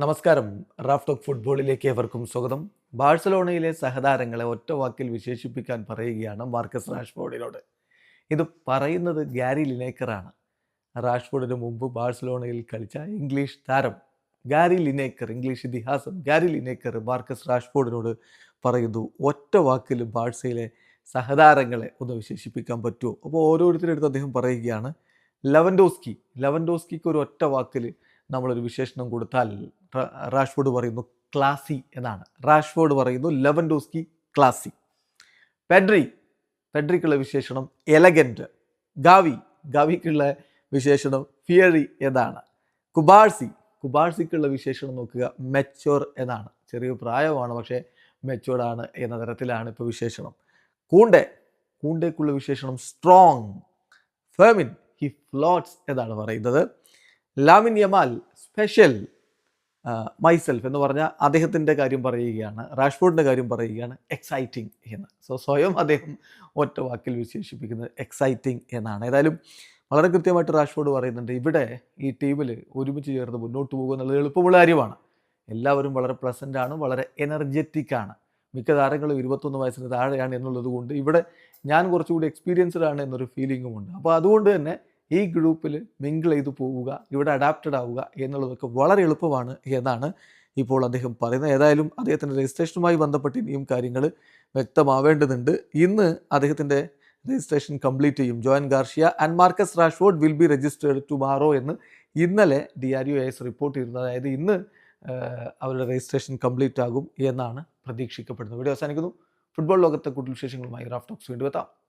നമസ്കാരം. Raf talk ഫുട്ബോളിലേക്ക് ഏവർക്കും സ്വാഗതം. ബാഴ്സലോണയിലെ സഹതാരങ്ങളെ ഒറ്റ വാക്കിൽ വിശേഷിപ്പിക്കാൻ പറയുകയാണ് മാർക്കസ് റാഷ്ഫോർഡിനോട്. ഇത് പറയുന്നത് ഗാരി ലിനേക്കറാണ്. റാഷ്ഫോർഡിന് മുമ്പ് ബാഴ്സലോണയിൽ കളിച്ച ഇംഗ്ലീഷ് താരം ഗാരി ലിനേക്കർ ഇംഗ്ലീഷ് ഇതിഹാസം ഗാരി ലിനേക്കർ മാർക്കസ് റാഷ്ഫോർഡിനോട് പറയുന്നു ഒറ്റ വാക്കിൽ ബാഴ്സയിലെ സഹതാരങ്ങളെ ഒന്ന് വിശേഷിപ്പിക്കാൻ പറ്റുമോ? അപ്പോൾ ഓരോരുത്തരുടെ അടുത്ത് അദ്ദേഹം പറയുകയാണ് ലവൻഡോസ്കി ലവൻഡോസ്കിക്ക് ഒരു ഒറ്റ വാക്കിൽ നമ്മളൊരു വിശേഷണം കൊടുത്താൽ റാഷ്ഫോർഡ് പറയുന്നു ക്ലാസി എന്നാണ്. റാഷ്ഫോർഡ് പറയുന്നു ലെവൻഡോസ്കി ക്ലാസി. പെഡ്രി പെഡ്രിക്കുള്ള വിശേഷണം എലഗന്റ് ഗാവി ഗാവിക്കുള്ള വിശേഷണം ഫിയറി എന്നാണ്. കുബാഴ്സി കുബാഴ്സിക്കുള്ള വിശേഷണം നോക്കുക മെച്ചോർ എന്നാണ്. ചെറിയ പ്രായമാണ് പക്ഷേ മെച്ചോർഡാണ് എന്ന തരത്തിലാണ് ഇപ്പോൾ വിശേഷണം. കൂണ്ടെ കൂണ്ടേക്കുള്ള വിശേഷണം സ്ട്രോങ് ഫെമിൻ ഹി ഫ്ലോട്ട്സ് എന്നാണ് പറയുന്നത്. ലാമിൻ യമാൽ സ്പെഷ്യൽ മൈസെൽഫ് എന്ന് പറഞ്ഞാൽ അദ്ദേഹത്തിന്റെ കാര്യം പറയുകയാണ് റാഷ്ഫോർഡിന്റെ കാര്യം പറയുകയാണ് എക്സൈറ്റിംഗ് എന്ന്. സോ സ്വയം അദ്ദേഹം ഒറ്റ വാക്കിൽ വിശേഷിപ്പിക്കുന്നത് എക്സൈറ്റിംഗ് എന്നാണ്. ഏതായാലും വളരെ കൃത്യമായിട്ട് റാഷ്ഫോർഡ് പറയുന്നുണ്ട് ഇവിടെ ഈ ടീമിൽ ഒരുമിച്ച് ചേർന്ന് മുന്നോട്ട് പോകുക എന്നുള്ളത് എളുപ്പമുള്ള കാര്യമാണ്. എല്ലാവരും വളരെ പ്ലസന്റ് ആണ് വളരെ എനർജറ്റിക് ആണ്. മിക്ക താരങ്ങളും ഇരുപത്തൊന്ന് വയസ്സിന് താഴെയാണ് എന്നുള്ളത് കൊണ്ട് ഇവിടെ ഞാൻ കുറച്ചുകൂടി എക്സ്പീരിയൻസ്ഡ് ആണ് എന്നൊരു ഫീലിംഗും ഉണ്ട്. അപ്പോൾ അതുകൊണ്ട് തന്നെ ഈ ഗ്രൂപ്പിൽ മിങ്കിൾ ചെയ്ത് പോവുക ഇവിടെ അഡാപ്റ്റഡ് ആവുക എന്നുള്ളതൊക്കെ വളരെ എളുപ്പമാണ് എന്നാണ് ഇപ്പോൾ അദ്ദേഹം പറയുന്നത്. ഏതായാലും അദ്ദേഹത്തിന്റെ രജിസ്ട്രേഷനുമായി ബന്ധപ്പെട്ട് ഇനിയും കാര്യങ്ങൾ വ്യക്തമാവേണ്ടതുണ്ട്. ഇന്ന് അദ്ദേഹത്തിന്റെ രജിസ്ട്രേഷൻ കംപ്ലീറ്റ് ചെയ്യും. Joan Garcia and Marcus Rashford will be registered tomorrow എന്ന് ഇന്നലെ D R U S report ചെയ്തിരുന്നത്. അതായത് ഇന്ന് അവരുടെ രജിസ്ട്രേഷൻ കംപ്ലീറ്റ് ആകും എന്നാണ് പ്രതീക്ഷിക്കപ്പെടുന്നത്. വീഡിയോ അവസാനിക്കുന്നു. ഫുട്ബോൾ ലോകത്തെ കൂടുതൽ വിശേഷങ്ങളുമായി റാഫ് ടോക്സ് വീണ്ടും എത്താം.